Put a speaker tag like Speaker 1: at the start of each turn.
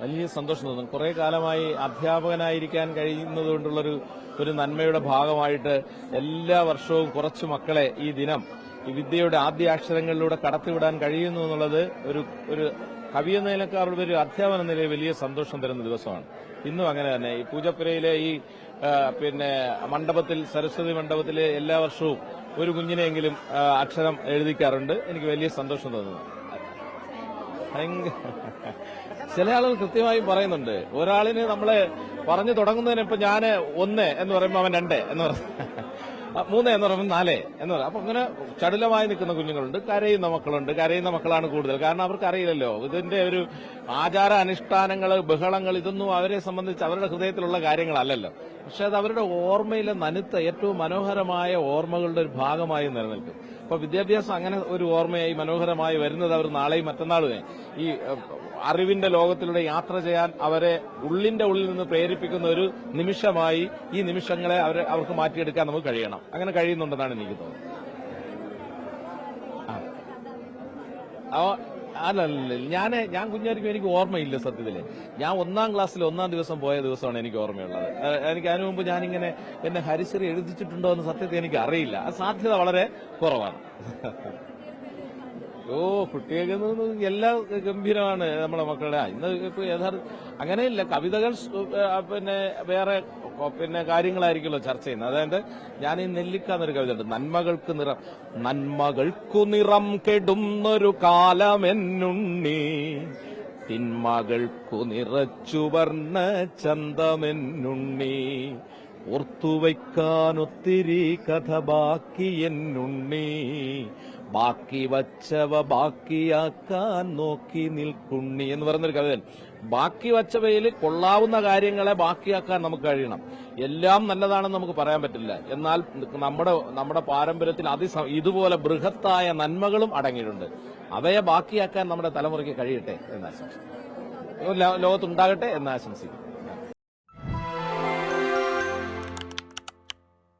Speaker 1: വലിയ സന്തോഷം തോന്നുന്നു കുറെ കാലമായി അധ്യാപകനായിരിക്കാൻ കഴിയുന്നതുകൊണ്ടുള്ളൊരു ഒരു നന്മയുടെ ഭാഗമായിട്ട് എല്ലാ വർഷവും കുറച്ച് മക്കളെ ഈ ദിനം ഈ വിദ്യയുടെ ആദ്യ അക്ഷരങ്ങളിലൂടെ കടത്തിവിടാൻ കഴിയുന്നു എന്നുള്ളത് ഒരു ഒരു കവി നിലക്കാരുടെ ഒരു അധ്യാപന നിലയിൽ വലിയ സന്തോഷം തരുന്ന ദിവസമാണ്. ഇന്നും അങ്ങനെ തന്നെ. ഈ പൂജപ്പുരയിലെ ഈ പിന്നെ മണ്ഡപത്തിൽ സരസ്വതി മണ്ഡപത്തിൽ എല്ലാ വർഷവും ഒരു കുഞ്ഞിനെയെങ്കിലും അക്ഷരം എഴുതിക്കാറുണ്ട്. എനിക്ക് വലിയ സന്തോഷം തോന്നുന്നു. ചില ആളുകൾ കൃത്യമായും പറയുന്നുണ്ട്. ഒരാളിന് നമ്മൾ പറഞ്ഞു തുടങ്ങുന്നതിന് ഇപ്പൊ ഞാൻ ഒന്ന് എന്ന് പറയുമ്പോൾ അവൻ രണ്ട് എന്ന് പറയും ആ, മൂന്ന് എന്ന് പറയുമ്പോൾ നാല് എന്ന് പറയും അപ്പൊ അങ്ങനെ ചടുലമായി നിൽക്കുന്ന കുഞ്ഞുങ്ങളുണ്ട്. കരയുന്ന മക്കളുണ്ട്. കരയുന്ന മക്കളാണ് കൂടുതൽ. കാരണം അവർക്ക് അറിയില്ലല്ലോ. ഇതിന്റെ ഒരു ആചാര അനുഷ്ഠാനങ്ങൾ ബഹളങ്ങൾ ഇതൊന്നും അവരെ സംബന്ധിച്ച് അവരുടെ ഹൃദയത്തിലുള്ള കാര്യങ്ങളല്ലല്ലോ. പക്ഷെ അത് അവരുടെ ഓർമ്മയിലെ നനുത്ത ഏറ്റവും മനോഹരമായ ഓർമ്മകളുടെ ഒരു ഭാഗമായി നിലനിൽക്കും. അപ്പൊ വിദ്യാഭ്യാസം അങ്ങനെ ഒരു ഓർമ്മയായി മനോഹരമായി വരുന്നത് അവർ നാളെയും മറ്റന്നാളുമേ. ഈ അറിവിന്റെ ലോകത്തിലൂടെ യാത്ര ചെയ്യാൻ അവരെ ഉള്ളിന്റെ ഉള്ളിൽ നിന്ന് പ്രേരിപ്പിക്കുന്ന ഒരു നിമിഷമായി ഈ നിമിഷങ്ങളെ അവരെ അവർക്ക് മാറ്റിയെടുക്കാൻ നമുക്ക് കഴിയണം. അങ്ങനെ കഴിയുന്നുണ്ടെന്നാണ് എനിക്ക് തോന്നുന്നത്. അല്ലല്ല ഞാൻ ഞാൻ കുഞ്ഞായിരിക്കും എനിക്ക് ഓർമ്മയില്ല സത്യത്തിൽ ഞാൻ ഒന്നാം ക്ലാസ്സിൽ ഒന്നാം ദിവസം പോയ ദിവസമാണ് എനിക്ക് ഓർമ്മയുള്ളത്. എനിക്ക് അതിനു മുമ്പ് ഞാനിങ്ങനെ എന്നെ ഹരിശ്രീ എഴുതിച്ചിട്ടുണ്ടോ എന്ന് സത്യത്തിൽ എനിക്ക് അറിയില്ല ആ സാധ്യത വളരെ കുറവാണ്. ഓ കുട്ടികൾക്ക് എല്ലാ ഗംഭീരമാണ് നമ്മുടെ മക്കളുടെ. ഇന്ന് ഇപ്പൊ യഥാർത്ഥ അങ്ങനെയില്ല. കവിതകൾ പിന്നെ വേറെ പിന്നെ കാര്യങ്ങളായിരിക്കുമല്ലോ ചർച്ച ചെയ്യുന്നത്. അതായത് ഞാൻ ഈ നെല്ലിക്ക എന്നൊരു കവിത ഉണ്ട് നന്മകൾക്ക് നിറം. നന്മകൾക്കു നിറം കെടുന്നൊരു കാലമെന്നുണ്ണി തിന്മകൾക്കു നിറച്ചു വർണ ചന്തമെന്നുണ്ണി. ഓർത്തുവയ്ക്കാൻ ഒത്തിരി കഥ ബാക്കി എന്നുണ്ണി. ബാക്കി വച്ചവ ബാക്കിയാക്കാൻ നോക്കി നിൽക്കുണ്ണി എന്ന് പറയുന്നൊരു കവിതൻ ബാക്കി വച്ചവയിൽ കൊള്ളാവുന്ന കാര്യങ്ങളെ ബാക്കിയാക്കാൻ നമുക്ക് കഴിയണം. എല്ലാം നല്ലതാണെന്ന് നമുക്ക് പറയാൻ പറ്റില്ല. എന്നാൽ നമ്മുടെ നമ്മുടെ പാരമ്പര്യത്തിൽ അതി ഇതുപോലെ ബൃഹത്തായ നന്മകളും അടങ്ങിയിട്ടുണ്ട്. അവയെ ബാക്കിയാക്കാൻ നമ്മുടെ തലമുറയ്ക്ക് കഴിയട്ടെ എന്ന് ആശംസിക്കുന്നു. ലോ- ലോകത്തുണ്ടാകട്ടെ എന്ന് ആശംസിക്കുന്നു.